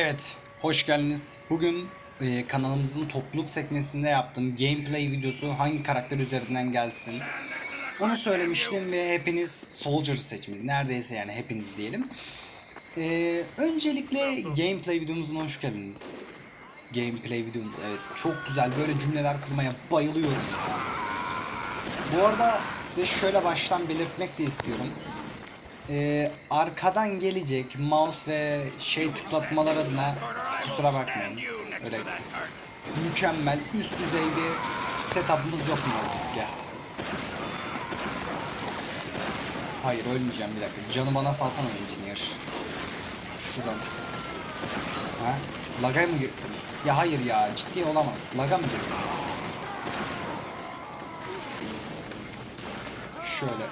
Evet, hoş geldiniz. Bugün e, kanalımızın topluluk sekmesinde yaptığım gameplay videosu hangi karakter üzerinden gelsin. Onu söylemiştim ve hepiniz Soldier'ı seçmiş. Neredeyse yani hepiniz diyelim. E, öncelikle gameplay videomuzun hoş geldiniz. Gameplay videomuz evet çok güzel böyle cümleler kurmaya bayılıyorum. Bu arada size şöyle baştan belirtmek de istiyorum. Ee, arkadan gelecek mouse ve şey tıklatmalar adına kusura bakmayın. Öyle mükemmel üst düzey bir setup'ımız yok ne yazık ki. Hayır ölmeyeceğim bir dakika. Canı bana salsana engineer. Şuradan. Ha? Laga mı girdim? Ya hayır ya ciddi olamaz. Laga mı girdim? Şöyle.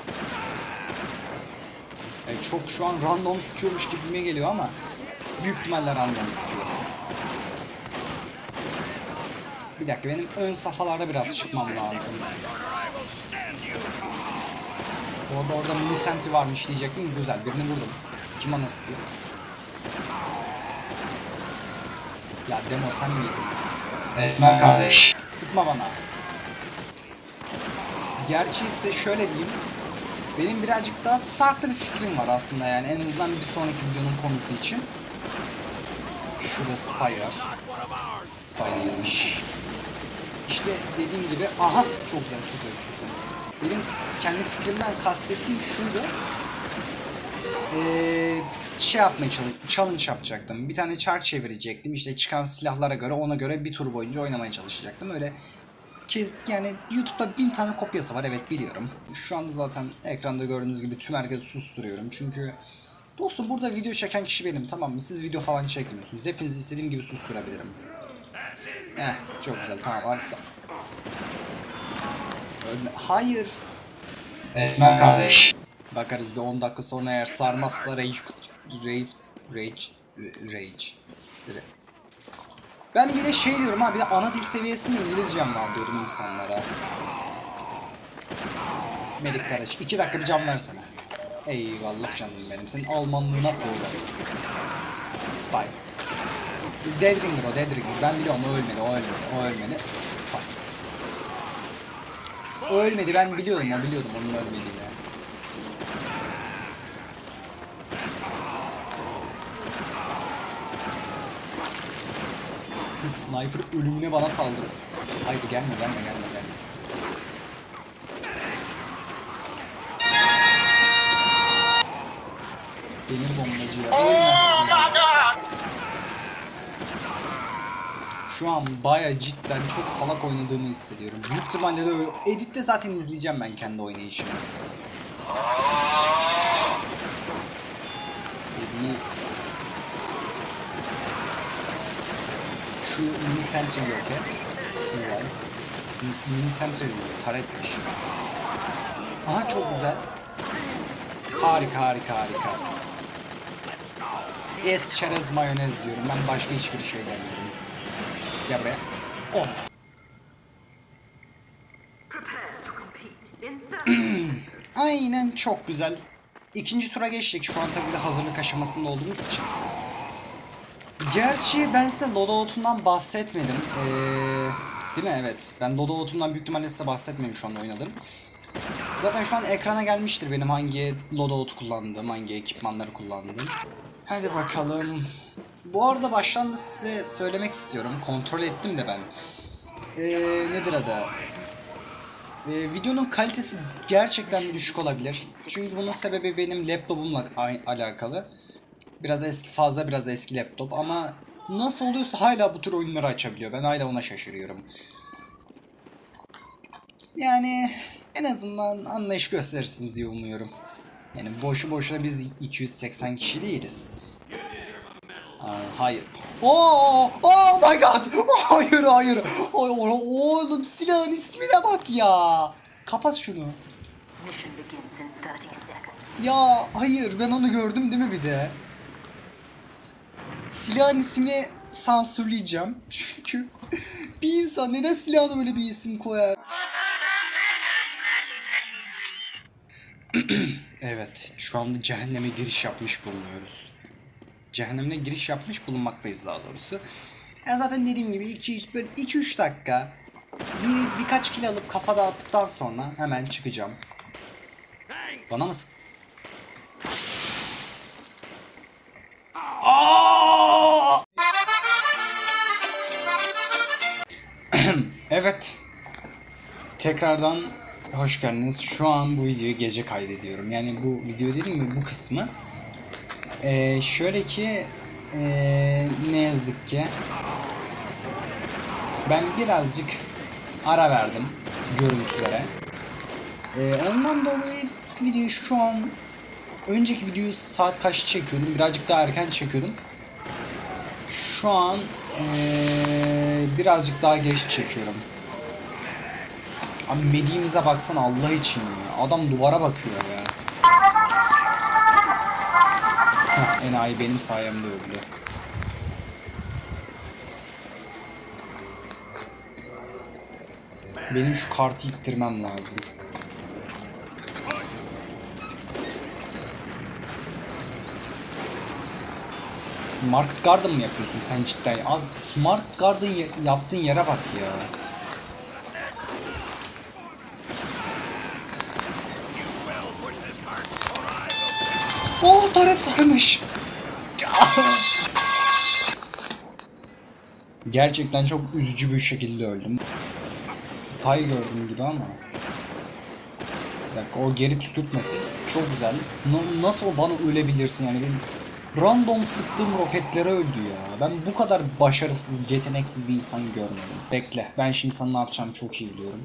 Yani çok şu an random sıkıyormuş gibime geliyor ama büyük ihtimalle random sıkıyor. Bir dakika benim ön safhalarda biraz çıkmam lazım. Orada orada mini sentry varmış diyecektim. Güzel birini vurdum. Kim bana sıkıyor? Ya demo sen miydin? Esmer kardeş. Sıkma bana. Gerçi ise şöyle diyeyim. Benim birazcık daha farklı bir fikrim var aslında yani en azından bir sonraki videonun konusu için. Şurada spy var. Spy değilmiş. İşte dediğim gibi aha çok güzel çok güzel çok güzel. Benim kendi fikrimden kastettiğim şuydu. Ee, şey yapmaya çalış challenge yapacaktım. Bir tane chart çevirecektim. İşte çıkan silahlara göre ona göre bir tur boyunca oynamaya çalışacaktım. Öyle ki yani YouTube'da bin tane kopyası var evet biliyorum. Şu anda zaten ekranda gördüğünüz gibi tüm herkesi susturuyorum. Çünkü dostum burada video çeken kişi benim tamam mı? Siz video falan çekmiyorsunuz. Hepinizi istediğim gibi susturabilirim. Eh çok güzel tamam artık da. Ölme. Hayır. Esmer kardeş. Bakarız bir 10 dakika sonra eğer sarmazsa rage rage rage rage ben bir de şey diyorum ha bir de ana dil seviyesinde İngilizcem var diyordum insanlara. Melik kardeş 2 dakika bir can versene. Eyvallah canım benim. Senin Almanlığına koyuyorum. Spy. Dead Ringer o Dead Ringer. Ben biliyorum o ölmedi o ölmedi o ölmedi. Spy. Spy. O ölmedi ben biliyorum o biliyordum onun ölmediğini. Sniper ölümüne bana saldırı. Haydi gelme gelme gelme gelme. Demir bombacı ya. Ölmezsin ya. Şu an baya cidden çok salak oynadığımı hissediyorum. Büyük ihtimalle de öyle. Editte zaten izleyeceğim ben kendi oynayışımı. Şu mini sentry yok et. Güzel. Mini sentry değil, taretmiş. Aha çok güzel. Harika harika harika. Es çerez mayonez diyorum. Ben başka hiçbir şey demiyorum. Gel buraya. Oh. Prepare to compete in 30 Aynen çok güzel. İkinci tura geçtik. Şu an tabii de hazırlık aşamasında olduğumuz için. Gerçi ben size loadout'undan bahsetmedim. Ee, değil mi? Evet. Ben loadout'umdan büyük ihtimalle size bahsetmedim şu anda oynadım. Zaten şu an ekrana gelmiştir benim hangi loadout kullandığım, hangi ekipmanları kullandığım. Hadi bakalım. Bu arada baştan size söylemek istiyorum. Kontrol ettim de ben. Ee, nedir adı? Ee, videonun kalitesi gerçekten düşük olabilir. Çünkü bunun sebebi benim laptopumla alakalı. Biraz eski fazla biraz eski laptop ama nasıl oluyorsa hala bu tür oyunları açabiliyor. Ben hala ona şaşırıyorum. Yani en azından anlayış gösterirsiniz diye umuyorum. Yani boşu boşuna biz 280 kişi değiliz. Aa, hayır. Oo, oh my god. Hayır hayır. Oğlum silahın ismine bak ya. Kapat şunu. mission begins in 30 seconds. Ya hayır ben onu gördüm değil mi bir de? Silahın ismini sansürleyeceğim. Çünkü bir insan neden silahına öyle bir isim koyar? evet şu anda cehenneme giriş yapmış bulunuyoruz. cehennemine giriş yapmış bulunmaktayız daha doğrusu. Yani zaten dediğim gibi 2 böyle 2-3 dakika bir birkaç kill alıp kafa dağıttıktan sonra hemen çıkacağım. Bana mısın? evet. Tekrardan hoş geldiniz. Şu an bu videoyu gece kaydediyorum. Yani bu video değil mi bu kısmı. Ee, şöyle ki ee, ne yazık ki ben birazcık ara verdim görüntülere. Ee, ondan dolayı videoyu şu an önceki videoyu saat kaç çekiyordum? Birazcık daha erken çekiyordum. Şu an ee, birazcık daha geç çekiyorum. Abi mediğimize baksana Allah için ya. Adam duvara bakıyor ya. Heh, enayi benim sayemde öldü. Benim şu kartı ittirmem lazım. Market Garden mı yapıyorsun sen cidden? Abi Market Garden ya- yaptığın yere bak ya. Oh taret varmış. Gerçekten çok üzücü bir şekilde öldüm. Spy gördüm gibi ama. Bir dakika o geri püskürtmesin. Çok güzel. Na- nasıl bana ölebilirsin yani benim random sıktığım roketlere öldü ya. Ben bu kadar başarısız, yeteneksiz bir insan görmedim. Bekle. Ben şimdi sana ne yapacağımı çok iyi biliyorum.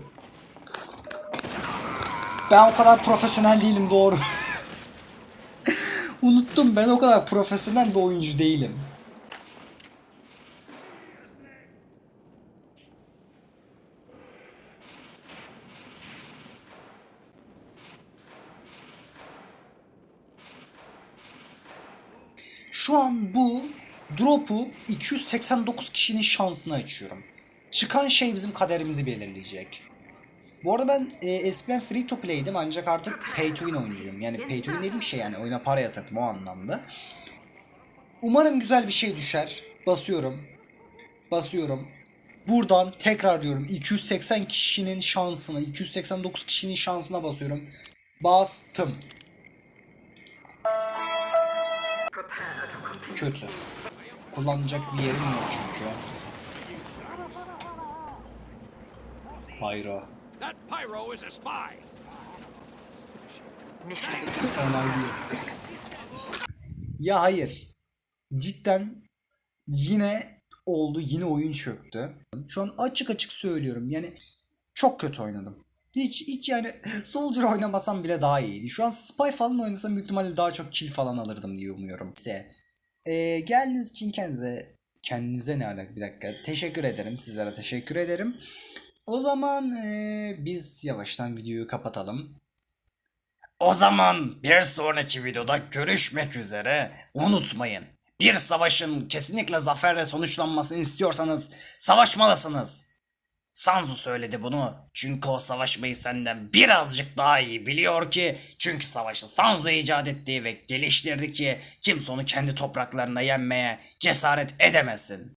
Ben o kadar profesyonel değilim doğru. Unuttum ben o kadar profesyonel bir oyuncu değilim. Şu an bu drop'u 289 kişinin şansına açıyorum. Çıkan şey bizim kaderimizi belirleyecek. Bu arada ben e, eskiden free to play'dim ancak artık pay to win oyuncuyum. Yani pay to win dediğim şey yani oyuna para yatırdım o anlamda. Umarım güzel bir şey düşer. Basıyorum. Basıyorum. Buradan tekrar diyorum 280 kişinin şansına, 289 kişinin şansına basıyorum. Bastım. Kötü. Kullanacak bir yerim yok çünkü. Pyro Onaylıyor. Ya hayır. Cidden yine oldu. Yine oyun çöktü. Şu an açık açık söylüyorum. Yani çok kötü oynadım. Hiç hiç yani Soldier oynamasam bile daha iyiydi. Şu an Spy falan oynasam büyük ihtimalle daha çok kill falan alırdım diye umuyorum. Size ee, geldiğiniz için kendinize kendinize ne alaka bir dakika. Teşekkür ederim. Sizlere teşekkür ederim. O zaman ee, biz yavaştan videoyu kapatalım. O zaman bir sonraki videoda görüşmek üzere. Unutmayın. Bir savaşın kesinlikle zaferle sonuçlanmasını istiyorsanız savaşmalısınız. Sanzu söyledi bunu. Çünkü o savaşmayı senden birazcık daha iyi biliyor ki. Çünkü savaşı Sanzu icat etti ve geliştirdi ki kimse onu kendi topraklarına yenmeye cesaret edemesin.